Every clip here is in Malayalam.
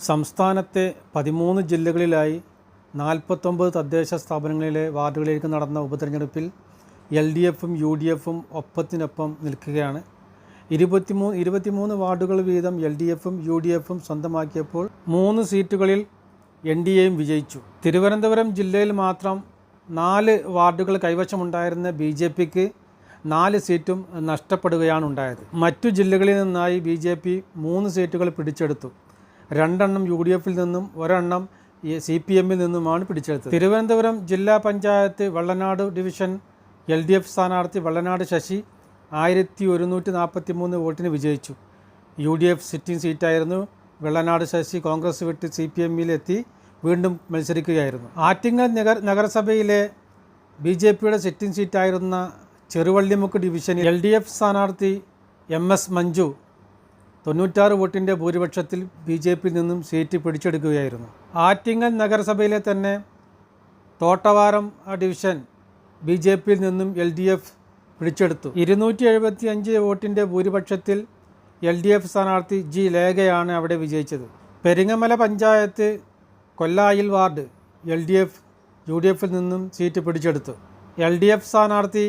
സംസ്ഥാനത്തെ പതിമൂന്ന് ജില്ലകളിലായി നാൽപ്പത്തൊമ്പത് തദ്ദേശ സ്ഥാപനങ്ങളിലെ വാർഡുകളിലേക്ക് നടന്ന ഉപതെരഞ്ഞെടുപ്പിൽ എൽ ഡി എഫും യു ഡി എഫും ഒപ്പത്തിനൊപ്പം നിൽക്കുകയാണ്. ഇരുപത്തിമൂന്ന് ഇരുപത്തിമൂന്ന് വാർഡുകൾ വീതം എൽ ഡി എഫും യു ഡി എഫും സ്വന്തമാക്കിയപ്പോൾ മൂന്ന് സീറ്റുകളിൽ എൻ ഡി എയും വിജയിച്ചു. തിരുവനന്തപുരം ജില്ലയിൽ മാത്രം നാല് വാർഡുകൾ കൈവശമുണ്ടായിരുന്ന ബി ജെ പിക്ക് നാല് സീറ്റും നഷ്ടപ്പെടുകയാണ് ഉണ്ടായത് മറ്റു ജില്ലകളിൽ നിന്നായി ബി ജെ പി മൂന്ന് സീറ്റുകൾ പിടിച്ചെടുത്തു. രണ്ടെണ്ണം യു ഡി എഫിൽ നിന്നും ഒരെണ്ണം സി പി എമ്മിൽ നിന്നുമാണ് പിടിച്ചെടുത്തത്. തിരുവനന്തപുരം ജില്ലാ panchayat Vellanad division L D F സ്ഥാനാർത്ഥി വള്ളനാട് ശശി ആയിരത്തി ഒരുന്നൂറ്റി നാൽപ്പത്തി മൂന്ന് വോട്ടിന് വിജയിച്ചു. യു ഡി എഫ് സിറ്റിംഗ് സീറ്റായിരുന്നു. വെള്ളനാട് ശശി കോൺഗ്രസ് വിട്ട് സി പി എമ്മിലെത്തി വീണ്ടും മത്സരിക്കുകയായിരുന്നു. ആറ്റിങ്ങൽ നഗർ നഗരസഭയിലെ ബി ജെ പിയുടെ സിറ്റിംഗ് സീറ്റായിരുന്ന ചെറുവള്ളിമുക്ക് ഡിവിഷനിൽ എൽ ഡി എഫ് സ്ഥാനാർത്ഥി എം എസ് മഞ്ജു തൊണ്ണൂറ്റാറ് വോട്ടിന്റെ ഭൂരിപക്ഷത്തിൽ ബി ജെ പിയിൽ നിന്നും സീറ്റ് പിടിച്ചെടുക്കുകയായിരുന്നു. ആറ്റിങ്ങൽ നഗരസഭയിലെ തന്നെ തോട്ടവാരം ഡിവിഷൻ ബി ജെ പിയിൽ നിന്നും എൽ ഡി എഫ് പിടിച്ചെടുത്തു. ഇരുന്നൂറ്റി എഴുപത്തി അഞ്ച് വോട്ടിന്റെ ഭൂരിപക്ഷത്തിൽ എൽ ഡി എഫ് സ്ഥാനാർത്ഥി ജി ലേഖയാണ് അവിടെ വിജയിച്ചത്. Peringamala panchayat Kollayil ward L D F U D എഫിൽ നിന്നും സീറ്റ് പിടിച്ചെടുത്തു. എൽ ഡി എഫ് സ്ഥാനാർത്ഥി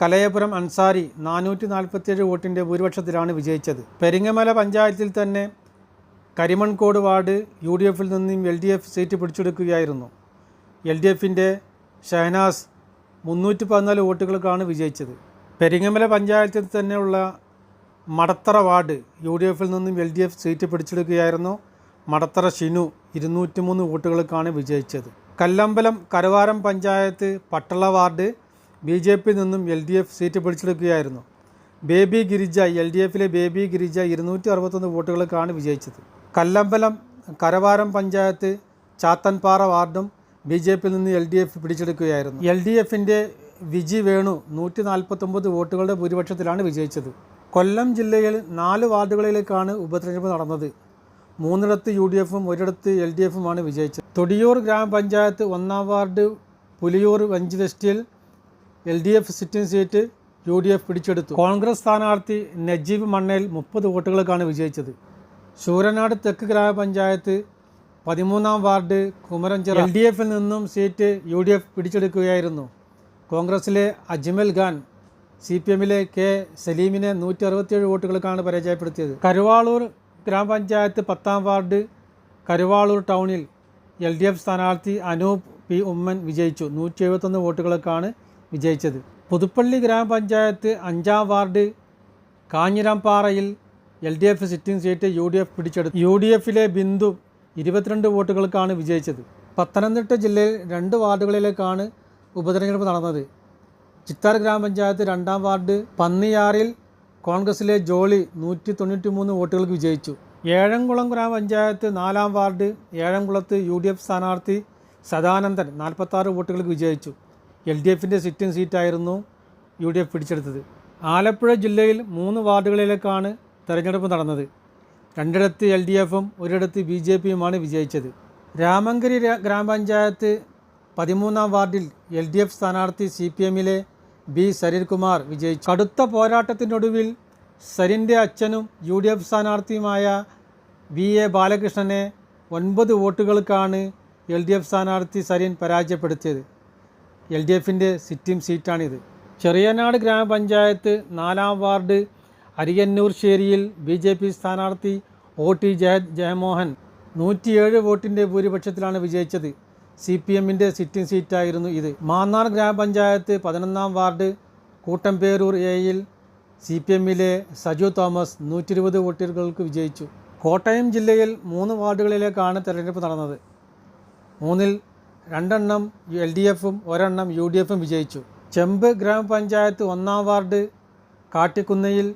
കലയപുരം അൻസാരി നാനൂറ്റി നാൽപ്പത്തിയേഴ് വോട്ടിന്റെ ഭൂരിപക്ഷത്തിലാണ് വിജയിച്ചത്. പെരിങ്ങമല പഞ്ചായത്തിൽ തന്നെ കരിമൺകോട് വാർഡ് യു ഡി എഫിൽ നിന്നും എൽ ഡി എഫ് സീറ്റ് പിടിച്ചെടുക്കുകയായിരുന്നു. എൽ ഡി എഫിന്റെ ഷഹനാസ് മുന്നൂറ്റി പതിനാല് വോട്ടുകൾക്കാണ് വിജയിച്ചത്. പെരിങ്ങമല പഞ്ചായത്തിൽ തന്നെയുള്ള മടത്തറ വാർഡ് യു ഡി എഫിൽ നിന്നും എൽ ഡി എഫ് സീറ്റ് പിടിച്ചെടുക്കുകയായിരുന്നു. മടത്തറ ഷിനു ഇരുന്നൂറ്റി മൂന്ന് വോട്ടുകൾക്കാണ് വിജയിച്ചത്. Kallambalam Karavaram panchayat Pattala ward B J പിയിൽ നിന്നും എൽ ഡി എഫ് സീറ്റ് പിടിച്ചെടുക്കുകയായിരുന്നു. ബേബി ഗിരിജ എൽ ഡി എഫിലെ ബേബി ഗിരിജ ഇരുന്നൂറ്റി അറുപത്തൊന്ന് വോട്ടുകൾക്കാണ് വിജയിച്ചത്. കല്ലമ്പലം കരവാരം പഞ്ചായത്ത് ചാത്തൻപാറ വാർഡും ബി ജെ പിയിൽ നിന്ന് എൽ ഡി എഫ് പിടിച്ചെടുക്കുകയായിരുന്നു. എൽ ഡി എഫിന്റെ വിജി വേണു നൂറ്റി നാൽപ്പത്തൊമ്പത് വോട്ടുകളുടെ ഭൂരിപക്ഷത്തിലാണ് വിജയിച്ചത്. കൊല്ലം ജില്ലയിൽ നാല് വാർഡുകളിലേക്കാണ് ഉപതെരഞ്ഞെടുപ്പ് നടന്നത്. മൂന്നിടത്ത് യു ഡി എഫും ഒരിടത്ത് എൽ ഡി എഫുമാണ് വിജയിച്ചത്. തൊടിയൂർ ഗ്രാമപഞ്ചായത്ത് ഒന്നാം ward Puliyur Vanchi വെസ്റ്റിൽ L D F sitting seat U D F പിടിച്ചെടുത്തു. കോൺഗ്രസ് സ്ഥാനാർത്ഥി നജീബ് മണ്ണേൽ മുപ്പത് വോട്ടുകൾക്കാണ് വിജയിച്ചത്. ശൂരനാട് തെക്ക് ഗ്രാമപഞ്ചായത്ത് പതിമൂന്നാം വാർഡ് കുമരഞ്ചിറ. എൽ ഡി എഫിൽ നിന്നും സീറ്റ് യു ഡി എഫ് പിടിച്ചെടുക്കുകയായിരുന്നു. കോൺഗ്രസിലെ അജ്മൽ ഖാൻ സി പി എമ്മിലെ കെ സലീമിനെ നൂറ്റി അറുപത്തിയേഴ് വോട്ടുകൾക്കാണ് പരാജയപ്പെടുത്തിയത്. കരുവാളൂർ ഗ്രാമപഞ്ചായത്ത് പത്താം വാർഡ് കരുവാളൂർ ടൗണിൽ എൽ ഡി എഫ് സ്ഥാനാർത്ഥി അനൂപ് പി ഉമ്മൻ വിജയിച്ചു. നൂറ്റി എഴുപത്തൊന്ന് വോട്ടുകൾക്കാണ് വിജയിച്ചത്. പുതുപ്പള്ളി ഗ്രാമപഞ്ചായത്ത് അഞ്ചാം ward കാഞ്ഞിരാംപാറയിൽ L D F sitting seat U D F പിടിച്ചെടുത്തു. യു ഡി എഫിലെ ബിന്ദു ഇരുപത്തിരണ്ട് വോട്ടുകൾക്കാണ് വിജയിച്ചത്. പത്തനംതിട്ട ജില്ലയിൽ രണ്ട് വാർഡുകളിലേക്കാണ് ഉപതെരഞ്ഞെടുപ്പ് നടന്നത്. ചിത്താർ ഗ്രാമപഞ്ചായത്ത് രണ്ടാം വാർഡ് പന്നിയാറിൽ കോൺഗ്രസിലെ ജോളി നൂറ്റി തൊണ്ണൂറ്റി മൂന്ന് വോട്ടുകൾക്ക് വിജയിച്ചു. ഏഴംകുളം ഗ്രാമപഞ്ചായത്ത് നാലാം വാർഡ് ഏഴംകുളത്ത് യു ഡി എഫ് സ്ഥാനാർത്ഥി സദാനന്ദൻ നാൽപ്പത്താറ് വോട്ടുകൾക്ക് വിജയിച്ചു. എൽ ഡി എഫിന്റെ സിറ്റിംഗ് സീറ്റായിരുന്നു യു ഡി എഫ് പിടിച്ചെടുത്തത്. ആലപ്പുഴ ജില്ലയിൽ മൂന്ന് വാർഡുകളിലേക്കാണ് തെരഞ്ഞെടുപ്പ് നടന്നത്. രണ്ടിടത്ത് എൽ ഡി എഫും ഒരിടത്ത് ബി ജെ പിയുമാണ് വിജയിച്ചത്. രാമങ്കരി ഗ്രാമപഞ്ചായത്ത് പതിമൂന്നാം വാർഡിൽ എൽ ഡി എഫ് സ്ഥാനാർത്ഥി സി പി എമ്മിലെ ബി സരിൽകുമാർ വിജയിച്ചു. കടുത്ത പോരാട്ടത്തിനൊടുവിൽ സരിന്റെ അച്ഛനും യു ഡി എഫ് സ്ഥാനാർത്ഥിയുമായ വി എ ബാലകൃഷ്ണനെ ഒൻപത് വോട്ടുകൾക്കാണ് എൽ ഡി എഫ് സ്ഥാനാർത്ഥി സരിൻ പരാജയപ്പെടുത്തിയത്. എൽ ഡി എഫിന്റെ സിറ്റിംഗ് സീറ്റാണിത്. ചെറിയനാട് ഗ്രാമപഞ്ചായത്ത് നാലാം വാർഡ് അരിയന്നൂർ ശേരിയിൽ ബി ജെ പി സ്ഥാനാർത്ഥി ഒ ടി ജയ ജയമോഹൻ നൂറ്റിയേഴ് വോട്ടിന്റെ ഭൂരിപക്ഷത്തിലാണ് വിജയിച്ചത്. സി പി എമ്മിന്റെ സിറ്റിംഗ് സീറ്റായിരുന്നു ഇത്. മാന്നാർ ഗ്രാമപഞ്ചായത്ത് പതിനൊന്നാം വാർഡ് കൂട്ടംപേരൂർ എയിൽ സി പി എമ്മിലെ സജു തോമസ് നൂറ്റി ഇരുപത് വോട്ടുകൾക്ക് വിജയിച്ചു. കോട്ടയം ജില്ലയിൽ മൂന്ന് വാർഡുകളിലേക്കാണ് തെരഞ്ഞെടുപ്പ് നടന്നത്. മൂന്നിൽ രണ്ടെണ്ണം എൽ ഡി എഫും ഒരെണ്ണം യു ഡി എഫും വിജയിച്ചു. ചെമ്പ് ഗ്രാമപഞ്ചായത്ത് ഒന്നാം വാർഡ് കാട്ടിക്കുന്നയിൽ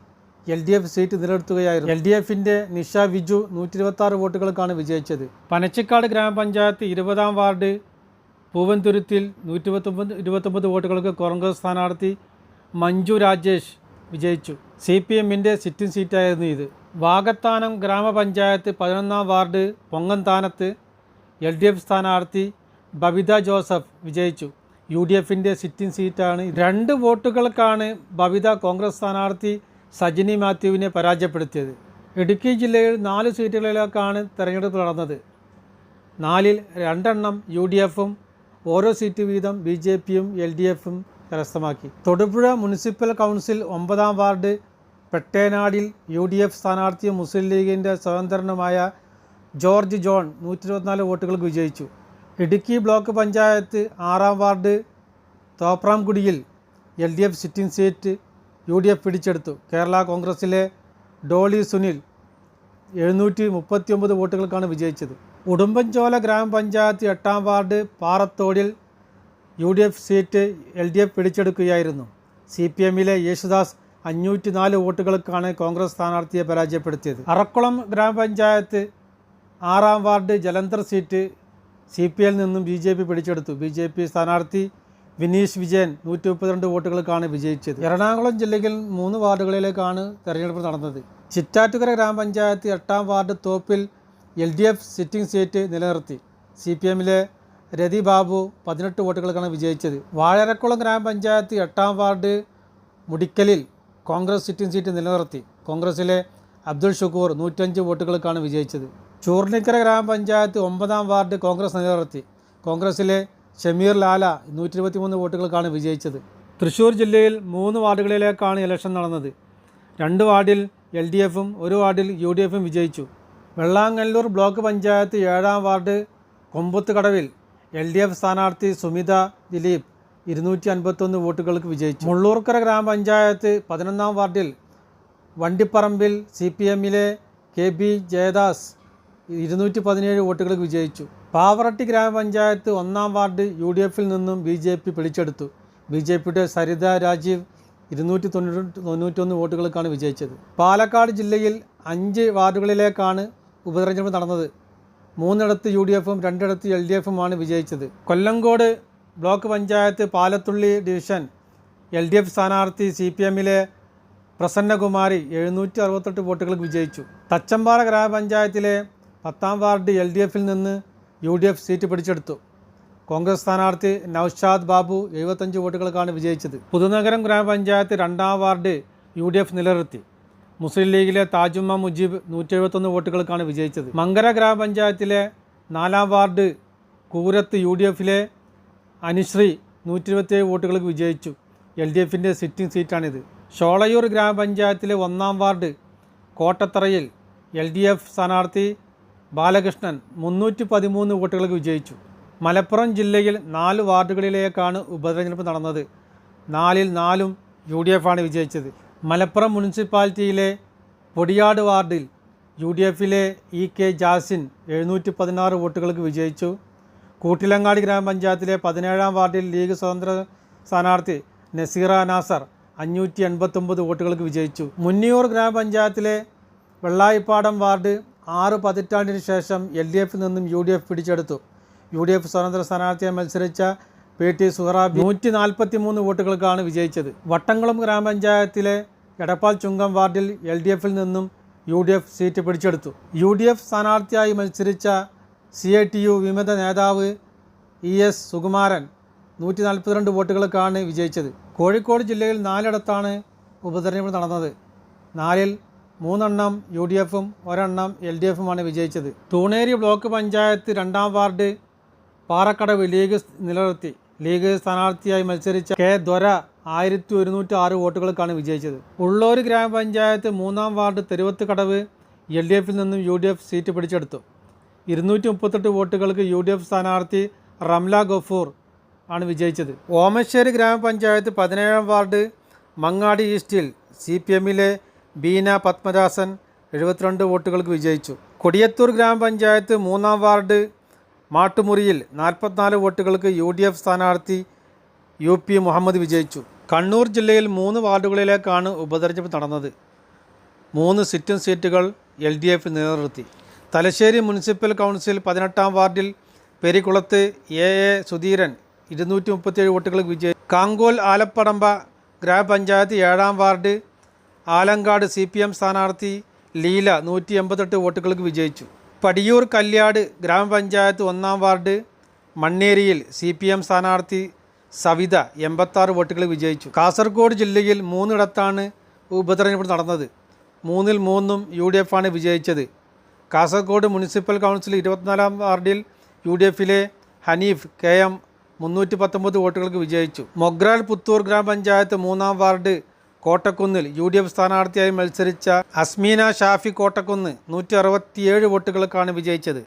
എൽ ഡി എഫ് സീറ്റ് നിലനിർത്തുകയായിരുന്നു. എൽ ഡി എഫിന്റെ നിഷ വിജു നൂറ്റി ഇരുപത്താറ് വോട്ടുകൾക്കാണ് വിജയിച്ചത്. പനച്ചിക്കാട് ഗ്രാമപഞ്ചായത്ത് ഇരുപതാം വാർഡ് പൂവൻതുരുത്തിൽ നൂറ്റി ഇരുപത്തൊമ്പത് ഇരുപത്തൊമ്പത് വോട്ടുകൾക്ക് കോൺഗ്രസ് സ്ഥാനാർത്ഥി മഞ്ജു രാജേഷ് വിജയിച്ചു. സി പി എമ്മിന്റെ സിറ്റിംഗ് സീറ്റായിരുന്നു ഇത്. വാഗത്താനം ഗ്രാമപഞ്ചായത്ത് പതിനൊന്നാം വാർഡ് പൊങ്ങന്താനത്ത് എൽ ഡി എഫ് സ്ഥാനാർത്ഥി ബബിത ജോസഫ് വിജയിച്ചു. യു ഡി എഫിന്റെ സിറ്റിംഗ് സീറ്റാണ്. രണ്ട് വോട്ടുകൾക്കാണ് ബബിത കോൺഗ്രസ് സ്ഥാനാർത്ഥി സജിനി മാത്യുവിനെ പരാജയപ്പെടുത്തിയത്. ഇടുക്കി ജില്ലയിൽ നാല് സീറ്റുകളിലേക്കാണ് തെരഞ്ഞെടുപ്പ് നടന്നത്. നാലിൽ രണ്ടെണ്ണം യു ഡി എഫും ഓരോ സീറ്റ് വീതം ബി ജെ പിയും എൽ ഡി എഫും കരസ്ഥമാക്കി. തൊടുപുഴ മുനിസിപ്പൽ കൗൺസിൽ ഒമ്പതാം വാർഡ് പെട്ടേനാടിൽ യു ഡി എഫ് സ്ഥാനാർത്ഥിയും മുസ്ലിം ലീഗിന്റെ സ്വതന്ത്രനുമായ ജോർജ് ജോൺ നൂറ്റി ഇരുപത്തിനാല് വോട്ടുകൾക്ക് വിജയിച്ചു. ഇടുക്കി ബ്ലോക്ക് പഞ്ചായത്ത് ആറാം ward തോപ്രാംകുടിയിൽ L D F sitting seat U D F പിടിച്ചെടുത്തു. കേരള കോൺഗ്രസിലെ ഡോളി സുനിൽ എഴുന്നൂറ്റി മുപ്പത്തി ഒമ്പത് വോട്ടുകൾക്കാണ് വിജയിച്ചത്. ഉടുമ്പൻചോല ഗ്രാമപഞ്ചായത്ത് എട്ടാം ward പാറത്തോടിൽ U D F seat L D F പിടിച്ചെടുക്കുകയായിരുന്നു. C P എമ്മിലെ യേശുദാസ് അഞ്ഞൂറ്റി നാല് വോട്ടുകൾക്കാണ് കോൺഗ്രസ് സ്ഥാനാർത്ഥിയെ പരാജയപ്പെടുത്തിയത്. അറക്കുളം ഗ്രാമപഞ്ചായത്ത് ആറാം ward Jalandhar seat C P L നിന്നും ബി ജെ പി പിടിച്ചെടുത്തു. ബി ജെ പി സ്ഥാനാർത്ഥി വിനീഷ് വിജയൻ നൂറ്റി മുപ്പത്തിരണ്ട് വോട്ടുകൾക്കാണ് വിജയിച്ചത്. എറണാകുളം ജില്ലയിൽ മൂന്ന് വാർഡുകളിലേക്കാണ് തെരഞ്ഞെടുപ്പ് നടന്നത്. ചിറ്റാറ്റുകര ഗ്രാമപഞ്ചായത്ത് എട്ടാം ward Thoppil L D F sitting seat നിലനിർത്തി. സി പി എമ്മിലെ രതി ബാബു പതിനെട്ട് വോട്ടുകൾക്കാണ് വിജയിച്ചത്. വാഴരക്കുളം ഗ്രാമപഞ്ചായത്ത് എട്ടാം വാർഡ് മുടിക്കലിൽ കോൺഗ്രസ് സിറ്റിംഗ് സീറ്റ് നിലനിർത്തി. കോൺഗ്രസിലെ അബ്ദുൾ ഷുക്കൂർ നൂറ്റഞ്ച് വോട്ടുകൾക്കാണ് വിജയിച്ചത്. ചൂർണിക്കര ഗ്രാമപഞ്ചായത്ത് ഒമ്പതാം വാർഡ് കോൺഗ്രസ് നിലനിർത്തി കോൺഗ്രസിലെ ഷമീർ ലാല നൂറ്റി ഇരുപത്തി മൂന്ന് വോട്ടുകൾക്കാണ് വിജയിച്ചത്. തൃശ്ശൂർ ജില്ലയിൽ മൂന്ന് വാർഡുകളിലേക്കാണ് ഇലക്ഷൻ നടന്നത്. രണ്ട് വാർഡിൽ എൽ ഡി എഫും ഒരു വാർഡിൽ യു ഡി എഫും വിജയിച്ചു. വെള്ളാങ്ങല്ലൂർ ബ്ലോക്ക് പഞ്ചായത്ത് ഏഴാം വാർഡ് കൊമ്പത്ത് കടവിൽ എൽ ഡി എഫ് സ്ഥാനാർത്ഥി സുമിത ദിലീപ് ഇരുന്നൂറ്റി അൻപത്തൊന്ന് വോട്ടുകൾക്ക് വിജയിച്ചു. മുള്ളൂർക്കര ഗ്രാമപഞ്ചായത്ത് പതിനൊന്നാം വാർഡിൽ വണ്ടിപ്പറമ്പിൽ സി പി എമ്മിലെ കെ ബി ജയദാസ് ഇരുന്നൂറ്റി പതിനേഴ് വോട്ടുകൾ വിജയിച്ചു. പാവറട്ടി ഗ്രാമപഞ്ചായത്ത് ഒന്നാം വാർഡ് യു ഡി എഫിൽ നിന്നും ബി ജെ പി പിടിച്ചെടുത്തു. ബി ജെ പിയുടെ സരിത രാജീവ് ഇരുന്നൂറ്റി തൊണ്ണൂറ്റി തൊണ്ണൂറ്റൊന്ന് വോട്ടുകൾക്കാണ് വിജയിച്ചത്. പാലക്കാട് ജില്ലയിൽ അഞ്ച് വാർഡുകളിലേക്കാണ് ഉപതെരഞ്ഞെടുപ്പ് നടന്നത്. മൂന്നിടത്ത് യു ഡി എഫും രണ്ടിടത്ത് എൽ ഡി എഫുമാണ് വിജയിച്ചത്. Kollengode block panchayat Palathully division L D F സ്ഥാനാർത്ഥി സി പി എമ്മിലെ പ്രസന്നകുമാരി എഴുന്നൂറ്റി അറുപത്തെട്ട് വോട്ടുകൾക്ക് വിജയിച്ചു. തച്ചമ്പാറ ഗ്രാമപഞ്ചായത്തിലെ പത്താം വാർഡ് എൽ ഡി എഫിൽ നിന്ന് യു ഡി എഫ് സീറ്റ് പിടിച്ചെടുത്തു. കോൺഗ്രസ് സ്ഥാനാർത്ഥി നൌഷാദ് ബാബു എഴുപത്തഞ്ച് വോട്ടുകൾക്കാണ് വിജയിച്ചത്. പുതുനഗരം ഗ്രാമപഞ്ചായത്ത് രണ്ടാം വാർഡ് യു ഡി എഫ് നിലനിർത്തി. മുസ്ലിം ലീഗിലെ താജുമ്മ മുജീബ് നൂറ്റി എഴുപത്തൊന്ന് വോട്ടുകൾക്കാണ് വിജയിച്ചത്. മങ്കര ഗ്രാമപഞ്ചായത്തിലെ നാലാം വാർഡ് കൂരത്ത് യു ഡി എഫിലെ അനുശ്രീ നൂറ്റി ഇരുപത്തിയേഴ് വോട്ടുകൾക്ക് വിജയിച്ചു. എൽ ഡി എഫിന്റെ സിറ്റിംഗ് സീറ്റാണിത്. ഷോളയൂർ ഗ്രാമപഞ്ചായത്തിലെ ഒന്നാം വാർഡ് കോട്ടത്തറയിൽ എൽ ഡി എഫ് സ്ഥാനാർത്ഥി ബാലകൃഷ്ണൻ മുന്നൂറ്റി പതിമൂന്ന് വോട്ടുകൾക്ക് വിജയിച്ചു. മലപ്പുറം ജില്ലയിൽ നാല് വാർഡുകളിലേക്കാണ് ഉപതെരഞ്ഞെടുപ്പ് നടന്നത്. നാലിൽ നാലും യു ഡി എഫാണ് വിജയിച്ചത്. മലപ്പുറം മുനിസിപ്പാലിറ്റിയിലെ പൊടിയാട് വാർഡിൽ യു ഡി എഫിലെ ഇ കെ ജാസിൻ എഴുന്നൂറ്റി പതിനാറ് വോട്ടുകൾക്ക് വിജയിച്ചു. കൂട്ടിലങ്ങാടി ഗ്രാമപഞ്ചായത്തിലെ പതിനേഴാം വാർഡിൽ ലീഗ് സ്വതന്ത്ര സ്ഥാനാർത്ഥി നസീറ നാസർ അഞ്ഞൂറ്റി എൺപത്തൊമ്പത് വോട്ടുകൾക്ക് വിജയിച്ചു. മുന്നിയൂർ ഗ്രാമപഞ്ചായത്തിലെ വെള്ളായിപ്പാടം വാർഡ് ആറ് പതിറ്റാണ്ടിന് ശേഷം എൽ ഡി എഫിൽ നിന്നും യു ഡി എഫ് പിടിച്ചെടുത്തു. യു ഡി എഫ് സ്വതന്ത്ര സ്ഥാനാർത്ഥിയായി മത്സരിച്ച പി ടി സുഹറാബി നൂറ്റി നാൽപ്പത്തി മൂന്ന് വോട്ടുകൾക്കാണ് വിജയിച്ചത്. വട്ടംകുളം ഗ്രാമപഞ്ചായത്തിലെ എടപ്പാൾ ചുങ്കം വാർഡിൽ എൽ ഡി എഫിൽ നിന്നും യു ഡി എഫ് സീറ്റ് പിടിച്ചെടുത്തു. യു ഡി എഫ് സ്ഥാനാർത്ഥിയായി മത്സരിച്ച സി ഐ ടി യു വിമത നേതാവ് ഇ എസ് സുകുമാരൻ നൂറ്റി നാൽപ്പത്തിരണ്ട് വോട്ടുകൾക്കാണ് വിജയിച്ചത്. കോഴിക്കോട് ജില്ലയിൽ നാലിടത്താണ് ഉപതെരഞ്ഞെടുപ്പ് നടന്നത്. നാലിൽ മൂന്നെണ്ണം യു ഡി എഫും ഒരെണ്ണം എൽ ഡി എഫുമാണ് വിജയിച്ചത്. തൂണേരി ബ്ലോക്ക് പഞ്ചായത്ത് രണ്ടാം വാർഡ് പാറക്കടവ് ലീഗ് നിലനിർത്തി. ലീഗ് സ്ഥാനാർത്ഥിയായി മത്സരിച്ച കെ ദ്വര ആയിരത്തി ഒരുന്നൂറ്റി ആറ് വോട്ടുകൾക്കാണ് വിജയിച്ചത്. ഉള്ളൂർ ഗ്രാമപഞ്ചായത്ത് മൂന്നാം ward Theruvath Kadavu L D എഫിൽ നിന്നും യു ഡി എഫ് സീറ്റ് പിടിച്ചെടുത്തു. ഇരുന്നൂറ്റി മുപ്പത്തെട്ട് വോട്ടുകൾക്ക് യു ഡി എഫ് സ്ഥാനാർത്ഥി റംല ഗഫൂർ ആണ് വിജയിച്ചത്. ഓമശ്ശേരി ഗ്രാമപഞ്ചായത്ത് പതിനേഴാം വാർഡ് മങ്ങാടി ഈസ്റ്റിൽ സി പി എമ്മിലെ ബീന പത്മദാസൻ എഴുപത്തിരണ്ട് വോട്ടുകൾക്ക് വിജയിച്ചു. കൊടിയത്തൂർ ഗ്രാമപഞ്ചായത്ത് മൂന്നാം വാർഡ് മാട്ടുമുറിയിൽ നാൽപ്പത്തിനാല് വോട്ടുകൾക്ക് യു ഡി എഫ് സ്ഥാനാർത്ഥി യു പി മുഹമ്മദ് വിജയിച്ചു. കണ്ണൂർ ജില്ലയിൽ മൂന്ന് വാർഡുകളിലേക്കാണ് ഉപതെരഞ്ഞെടുപ്പ് നടന്നത്. മൂന്ന് സിറ്റിംഗ് സീറ്റുകൾ എൽ ഡി എഫ് നിലനിർത്തി. തലശ്ശേരി മുനിസിപ്പൽ കൗൺസിൽ പതിനെട്ടാം വാർഡിൽ പെരിക്കുളത്ത് എ എ സുധീരൻ ഇരുന്നൂറ്റി മുപ്പത്തിയേഴ് വോട്ടുകൾക്ക് വിജയിച്ചു കാങ്കോൽ ആലപ്പടമ്പ ഗ്രാമപഞ്ചായത്ത് ഏഴാം ward Alangad C P M സ്ഥാനാർത്ഥി ലീല നൂറ്റി എൺപത്തെട്ട് വോട്ടുകൾക്ക് വിജയിച്ചു. പടിയൂർ കല്യാട് ഗ്രാമപഞ്ചായത്ത് ഒന്നാം വാർഡ് മണ്ണേരിയിൽ സി പി എം സ്ഥാനാർത്ഥി സവിത എൺപത്താറ് വോട്ടുകൾ വിജയിച്ചു. കാസർഗോഡ് ജില്ലയിൽ മൂന്നിടത്താണ് ഉപതെരഞ്ഞെടുപ്പ് നടന്നത്. മൂന്നിൽ മൂന്നും യു ഡി എഫാണ് വിജയിച്ചത്. കാസർഗോഡ് മുനിസിപ്പൽ കൗൺസിൽ ഇരുപത്തിനാലാം വാർഡിൽ യു ഡി എഫിലെ ഹനീഫ് കെ എം മുന്നൂറ്റി പത്തൊമ്പത് വോട്ടുകൾക്ക് വിജയിച്ചു. മൊഗ്രാൽ പുത്തൂർ ഗ്രാമപഞ്ചായത്ത് മൂന്നാം വാർഡ് കോട്ടക്കുന്നിൽ യു ഡി എഫ് സ്ഥാനാർത്ഥിയായി മത്സരിച്ച അസ്മീന ഷാഫി കോട്ടക്കുന്ന് നൂറ്റി അറുപത്തിയേഴ് വോട്ടുകൾക്കാണ് വിജയിച്ചത്.